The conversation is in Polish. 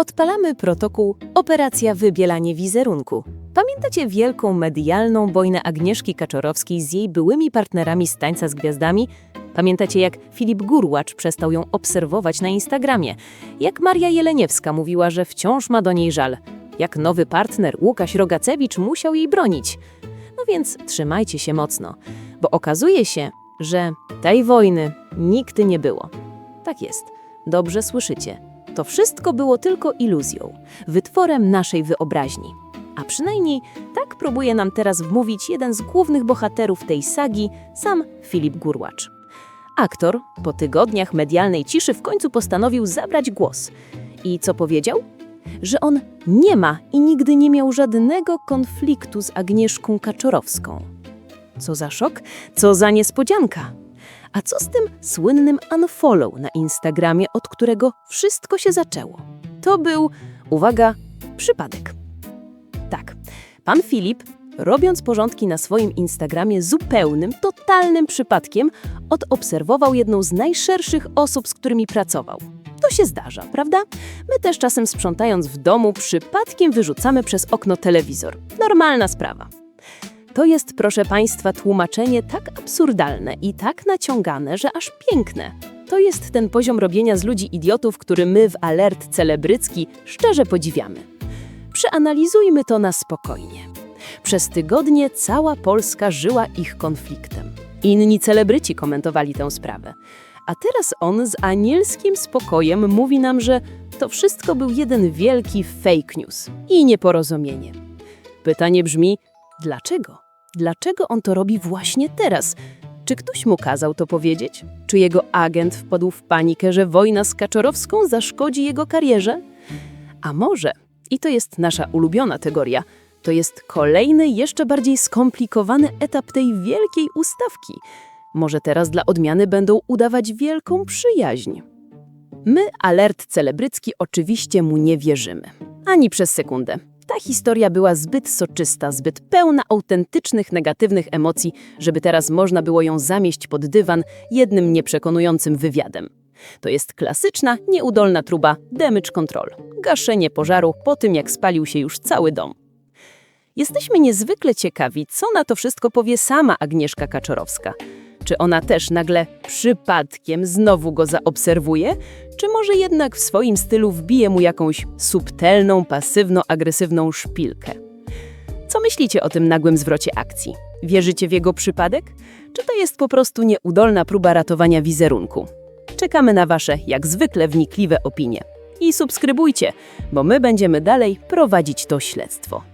Odpalamy protokół Operacja Wybielanie Wizerunku. Pamiętacie wielką medialną wojnę Agnieszki Kaczorowskiej z jej byłymi partnerami z Tańca z Gwiazdami? Pamiętacie, jak Filip Gurłacz przestał ją obserwować na Instagramie? Jak Maria Jeleniewska mówiła, że wciąż ma do niej żal? Jak nowy partner Łukasz Rogacewicz musiał jej bronić? No więc trzymajcie się mocno, bo okazuje się, że tej wojny nigdy nie było. Tak jest, dobrze słyszycie. To wszystko było tylko iluzją, wytworem naszej wyobraźni. A przynajmniej tak próbuje nam teraz wmówić jeden z głównych bohaterów tej sagi, sam Filip Gurłacz. Aktor po tygodniach medialnej ciszy w końcu postanowił zabrać głos. I co powiedział? Że on nie ma i nigdy nie miał żadnego konfliktu z Agnieszką Kaczorowską. Co za szok, co za niespodzianka. A co z tym słynnym unfollow na Instagramie, od którego wszystko się zaczęło? To był, uwaga, przypadek. Tak, pan Filip, robiąc porządki na swoim Instagramie zupełnym, totalnym przypadkiem, odobserwował jedną z najszerszych osób, z którymi pracował. To się zdarza, prawda? My też czasem sprzątając w domu przypadkiem wyrzucamy przez okno telewizor. Normalna sprawa. To jest, proszę Państwa, tłumaczenie tak absurdalne i tak naciągane, że aż piękne. To jest ten poziom robienia z ludzi idiotów, który my w alert celebrycki szczerze podziwiamy. Przeanalizujmy to na spokojnie. Przez tygodnie cała Polska żyła ich konfliktem. Inni celebryci komentowali tę sprawę. A teraz on z anielskim spokojem mówi nam, że to wszystko był jeden wielki fake news i nieporozumienie. Pytanie brzmi, dlaczego? Dlaczego on to robi właśnie teraz? Czy ktoś mu kazał to powiedzieć? Czy jego agent wpadł w panikę, że wojna z Kaczorowską zaszkodzi jego karierze? A może, i to jest nasza ulubiona teoria, to jest kolejny, jeszcze bardziej skomplikowany etap tej wielkiej ustawki. Może teraz dla odmiany będą udawać wielką przyjaźń. My, alert celebrycki, oczywiście mu nie wierzymy. Ani przez sekundę. Ta historia była zbyt soczysta, zbyt pełna autentycznych negatywnych emocji, żeby teraz można było ją zamieść pod dywan jednym nieprzekonującym wywiadem. To jest klasyczna, nieudolna truba damage control. Gaszenie pożaru po tym, jak spalił się już cały dom. Jesteśmy niezwykle ciekawi, co na to wszystko powie sama Agnieszka Kaczorowska. Czy ona też nagle przypadkiem znowu go zaobserwuje, czy może jednak w swoim stylu wbije mu jakąś subtelną, pasywno-agresywną szpilkę? Co myślicie o tym nagłym zwrocie akcji? Wierzycie w jego przypadek? Czy to jest po prostu nieudolna próba ratowania wizerunku? Czekamy na Wasze, jak zwykle, wnikliwe opinie. I subskrybujcie, bo my będziemy dalej prowadzić to śledztwo.